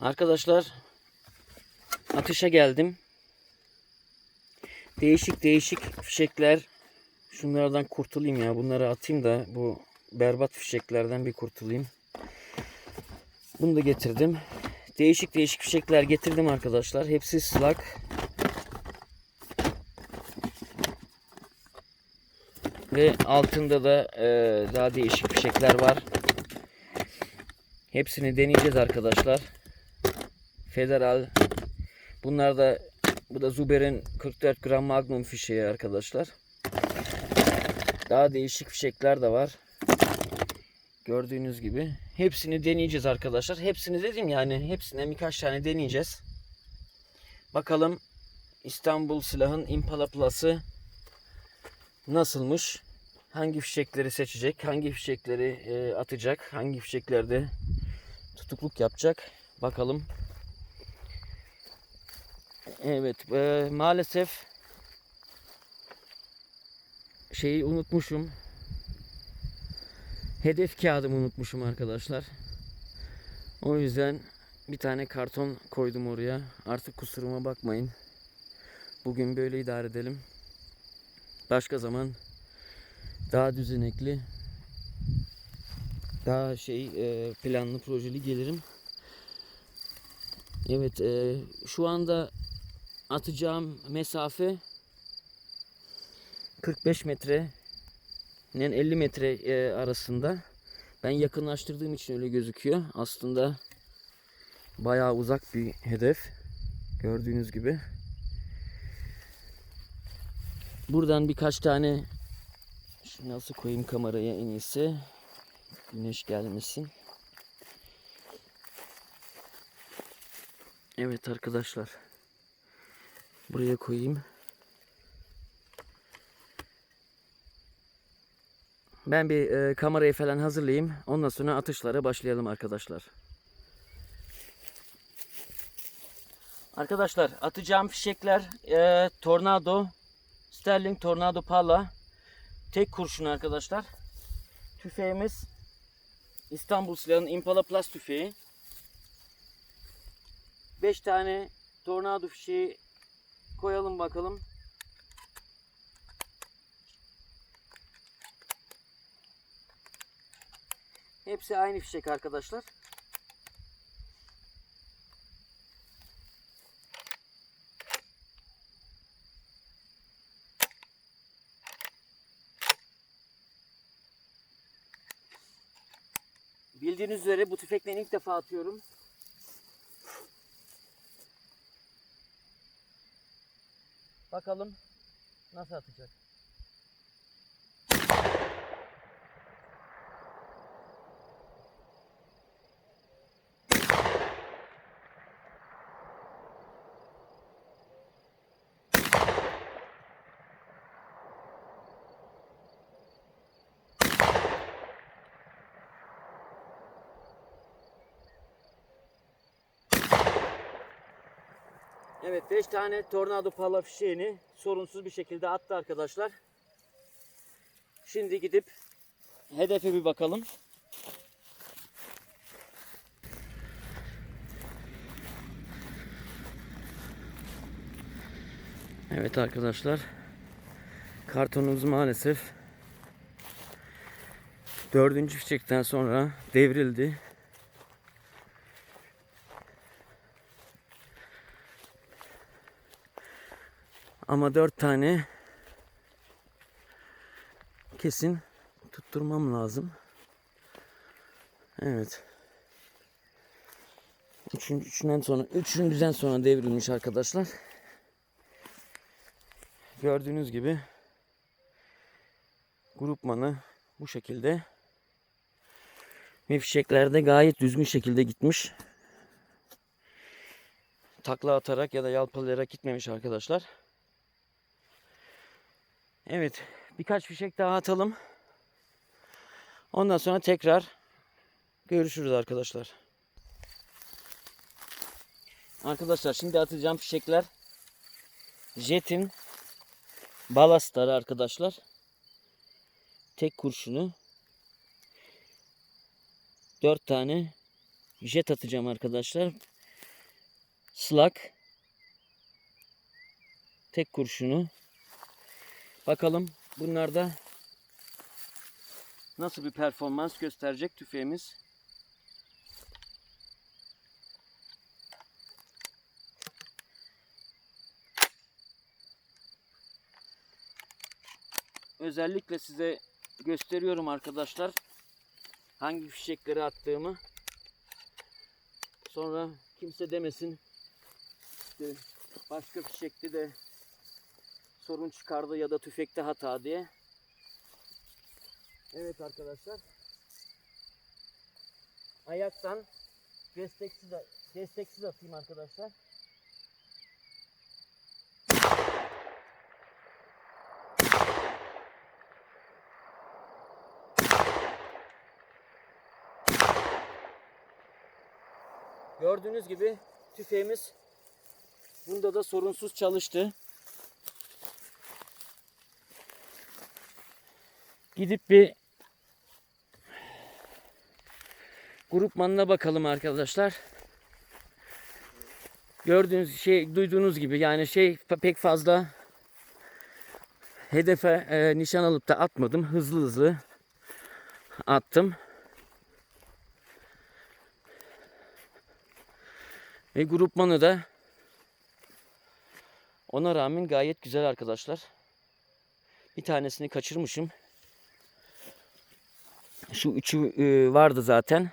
Arkadaşlar atışa geldim. Değişik değişik fişekler. Şunlardan kurtulayım ya. Bunları atayım da bu berbat fişeklerden bir kurtulayım. Bunu da getirdim. Değişik değişik fişekler getirdim arkadaşlar. Hepsi ıslak. Ve altında da e, daha değişik fişekler var. Hepsini deneyeceğiz arkadaşlar. Federal. Bunlar da bu da Zuber'in 44 gram Magnum fişeği arkadaşlar. Daha değişik fişekler de var. Gördüğünüz gibi. Hepsini deneyeceğiz arkadaşlar. Hepsini dedim yani hepsinden birkaç tane deneyeceğiz. Bakalım İstanbul silahın Impala Plus'ı nasılmış? Hangi fişekleri seçecek? Hangi fişekleri e, atacak? Hangi fişeklerde tutukluk yapacak? Bakalım. Evet, e, maalesef şeyi unutmuşum. Hedef kağıdımı unutmuşum arkadaşlar. O yüzden bir tane karton koydum oraya. Artık kusuruma bakmayın. Bugün böyle idare edelim. Başka zaman daha düzenekli, daha şey e, planlı projeli gelirim. Evet, e, şu anda atacağım mesafe 45 metre 50 metre e, arasında. Ben yakınlaştırdığım için öyle gözüküyor. Aslında bayağı uzak bir hedef. Gördüğünüz gibi. Buradan birkaç tane Şimdi nasıl koyayım kameraya en iyisi? Güneş gelmesin. Evet arkadaşlar. Buraya koyayım. Ben bir e, kamerayı falan hazırlayayım. Ondan sonra atışlara başlayalım arkadaşlar. Arkadaşlar atacağım fişekler e, Tornado, Sterling Tornado Pala. Tek kurşun arkadaşlar. Tüfeğimiz İstanbul silahının Impala Plus tüfeği. 5 tane tornado fişeği koyalım bakalım. Hepsi aynı fişek arkadaşlar. Bildiğiniz üzere bu tüfekle ilk defa atıyorum. Bakalım nasıl atacak. Evet 5 tane tornado pala fişeğini sorunsuz bir şekilde attı arkadaşlar. Şimdi gidip hedefe bir bakalım. Evet arkadaşlar. Kartonumuz maalesef dördüncü fişekten sonra devrildi. Ama dört tane kesin tutturmam lazım. Evet. Üçüncü, üçünden sonra, üçüncüden sonra devrilmiş arkadaşlar. Gördüğünüz gibi grupmanı bu şekilde ve fişekler de gayet düzgün şekilde gitmiş. Takla atarak ya da yalpalayarak gitmemiş arkadaşlar. Evet. Birkaç fişek daha atalım. Ondan sonra tekrar görüşürüz arkadaşlar. Arkadaşlar şimdi atacağım fişekler Jet'in balastları arkadaşlar. Tek kurşunu 4 tane jet atacağım arkadaşlar. Slak. Tek kurşunu. Bakalım bunlarda nasıl bir performans gösterecek tüfeğimiz. Özellikle size gösteriyorum arkadaşlar. Hangi fişekleri attığımı. Sonra kimse demesin işte başka fişekte de sorun çıkardı ya da tüfekte hata diye. Evet arkadaşlar. Ayaktan desteksiz desteksiz atayım arkadaşlar. Gördüğünüz gibi tüfeğimiz bunda da sorunsuz çalıştı. Gidip bir grupmanına bakalım arkadaşlar. Gördüğünüz şey, duyduğunuz gibi yani şey pek fazla hedefe e, nişan alıp da atmadım. Hızlı hızlı attım. Ve grupmanı da ona rağmen gayet güzel arkadaşlar. Bir tanesini kaçırmışım. Şu üçü e, vardı zaten.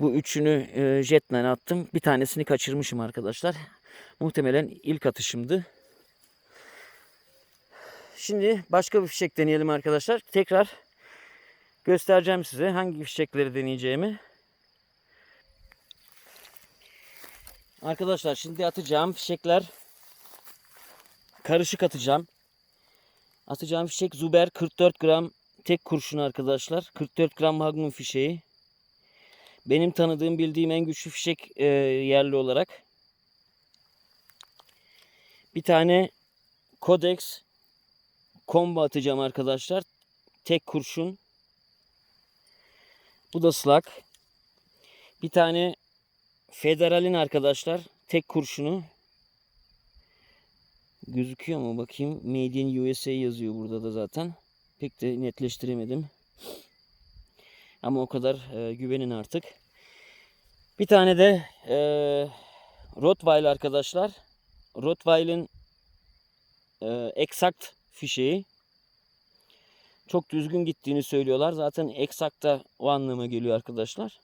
Bu üçünü e, attım. Bir tanesini kaçırmışım arkadaşlar. Muhtemelen ilk atışımdı. Şimdi başka bir fişek deneyelim arkadaşlar. Tekrar göstereceğim size hangi fişekleri deneyeceğimi. Arkadaşlar şimdi atacağım fişekler karışık atacağım. Atacağım fişek Zuber 44 gram tek kurşun arkadaşlar. 44 gram Magnum fişeği. Benim tanıdığım bildiğim en güçlü fişek e, yerli olarak. Bir tane Codex combo atacağım arkadaşlar. Tek kurşun. Bu da slak. Bir tane Federal'in arkadaşlar tek kurşunu. Gözüküyor mu bakayım. Made in USA yazıyor burada da zaten. Pek de netleştiremedim. Ama o kadar e, güvenin artık. Bir tane de e, Rottweil arkadaşlar. Rottweil'in e, exact fişeği. Çok düzgün gittiğini söylüyorlar. Zaten exact da o anlama geliyor arkadaşlar.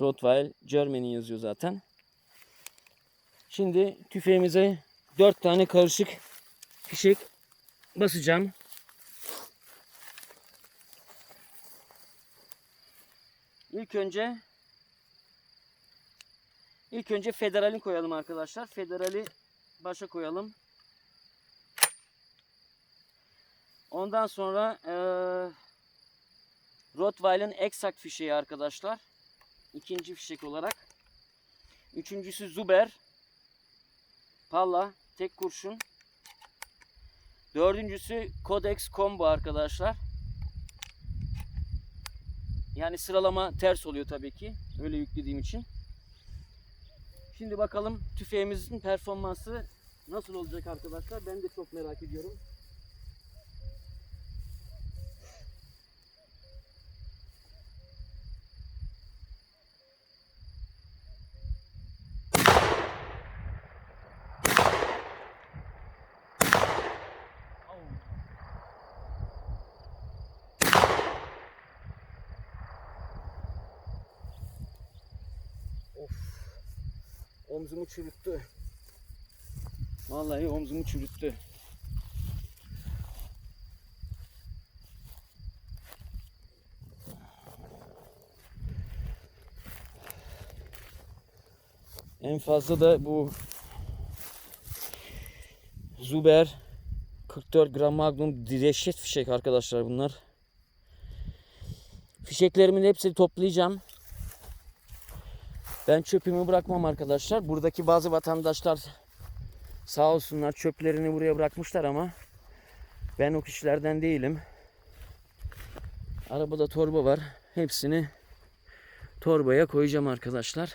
Rottweil Germany yazıyor zaten. Şimdi tüfeğimize 4 tane karışık fişek basacağım. İlk önce ilk önce federalin koyalım arkadaşlar. Federali başa koyalım. Ondan sonra ee, Rottweil'in exact fişeği arkadaşlar. İkinci fişek olarak. Üçüncüsü Zuber. Palla. Tek kurşun. Dördüncüsü Codex Combo arkadaşlar. Yani sıralama ters oluyor tabii ki. Öyle yüklediğim için. Şimdi bakalım tüfeğimizin performansı nasıl olacak arkadaşlar. Ben de çok merak ediyorum. Of. Omzumu çürüttü. Vallahi omzumu çürüttü. En fazla da bu Zuber 44 gram Magnum direşet fişek arkadaşlar bunlar. Fişeklerimin hepsini toplayacağım. Ben çöpümü bırakmam arkadaşlar. Buradaki bazı vatandaşlar sağ olsunlar çöplerini buraya bırakmışlar ama ben o kişilerden değilim. Arabada torba var. Hepsini torbaya koyacağım arkadaşlar.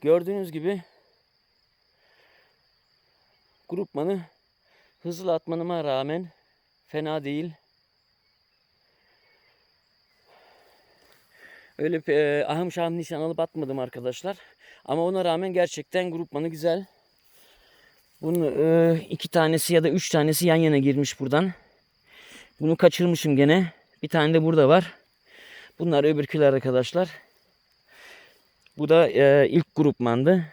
Gördüğünüz gibi grupmanı hızlı atmanıma rağmen fena değil. Öyle e, ahım şahım nişan alıp atmadım arkadaşlar. Ama ona rağmen gerçekten grupmanı güzel. Bunun e, iki tanesi ya da üç tanesi yan yana girmiş buradan. Bunu kaçırmışım gene. Bir tane de burada var. Bunlar öbürküler arkadaşlar. Bu da e, ilk grupmandı.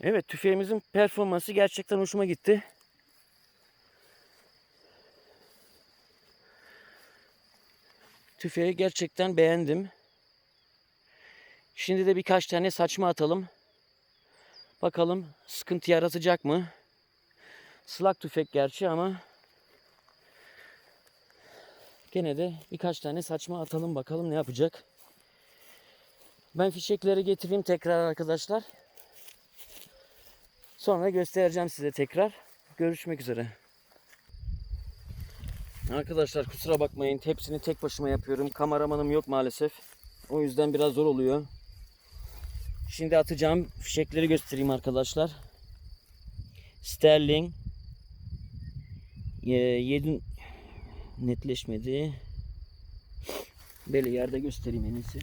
Evet tüfeğimizin performansı gerçekten hoşuma gitti. Tüfeği gerçekten beğendim. Şimdi de birkaç tane saçma atalım. Bakalım sıkıntı yaratacak mı? Slak tüfek gerçi ama gene de birkaç tane saçma atalım bakalım ne yapacak. Ben fişekleri getireyim tekrar arkadaşlar. Sonra göstereceğim size tekrar. Görüşmek üzere. Arkadaşlar kusura bakmayın. Hepsini tek başıma yapıyorum. Kameramanım yok maalesef. O yüzden biraz zor oluyor. Şimdi atacağım fişekleri göstereyim arkadaşlar. Sterling 7 netleşmedi. Böyle yerde göstereyim en iyisi.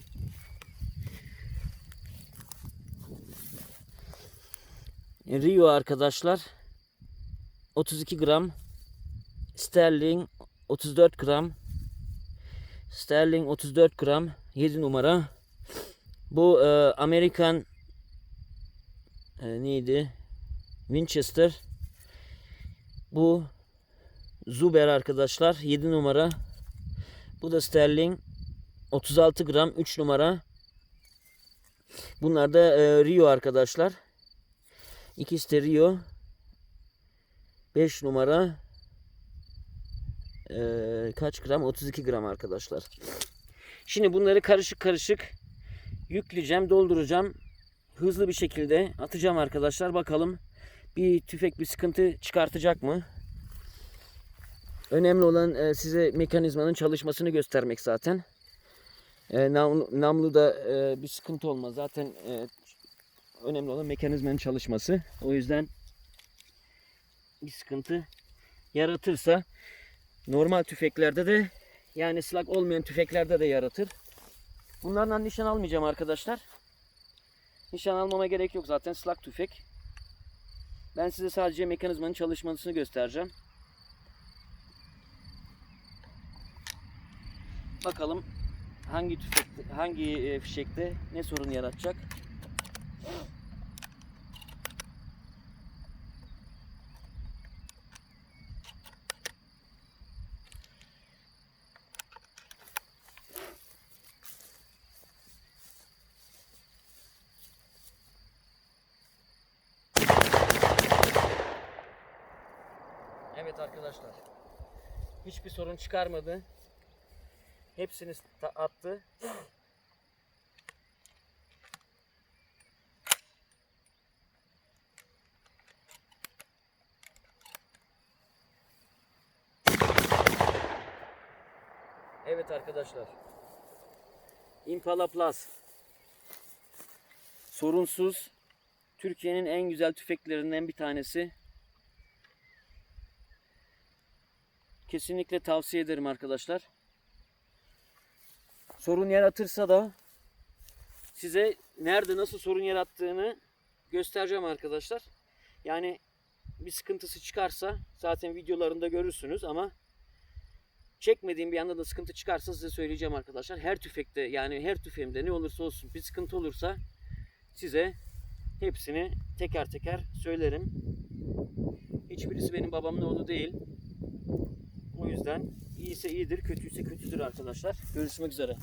Rio arkadaşlar 32 gram Sterling 34 gram. Sterling 34 gram. 7 numara. Bu e, Amerikan e, neydi? Winchester. Bu Zuber arkadaşlar. 7 numara. Bu da Sterling. 36 gram. 3 numara. Bunlar da e, Rio arkadaşlar. İkisi de Rio. 5 numara. Ee, kaç gram? 32 gram arkadaşlar. Şimdi bunları karışık karışık yükleyeceğim, dolduracağım. Hızlı bir şekilde atacağım arkadaşlar. Bakalım bir tüfek bir sıkıntı çıkartacak mı? Önemli olan e, size mekanizmanın çalışmasını göstermek zaten. E, nam, namluda e, bir sıkıntı olmaz. Zaten e, önemli olan mekanizmanın çalışması. O yüzden bir sıkıntı yaratırsa normal tüfeklerde de yani slug olmayan tüfeklerde de yaratır. Bunlardan nişan almayacağım arkadaşlar. Nişan almama gerek yok zaten slug tüfek. Ben size sadece mekanizmanın çalışmasını göstereceğim. Bakalım hangi tüfekte, hangi e, fişekte ne sorun yaratacak. Evet arkadaşlar. Hiçbir sorun çıkarmadı. Hepsini attı. Evet arkadaşlar. Impala Plus. Sorunsuz Türkiye'nin en güzel tüfeklerinden bir tanesi. Kesinlikle tavsiye ederim arkadaşlar. Sorun yaratırsa da size nerede nasıl sorun yarattığını göstereceğim arkadaşlar. Yani bir sıkıntısı çıkarsa zaten videolarında görürsünüz ama çekmediğim bir anda da sıkıntı çıkarsa size söyleyeceğim arkadaşlar. Her tüfekte yani her tüfeğimde ne olursa olsun bir sıkıntı olursa size hepsini teker teker söylerim. Hiçbirisi benim babamın oğlu değil. O yüzden iyiyse iyidir, kötüyse kötüdür arkadaşlar. Görüşmek üzere.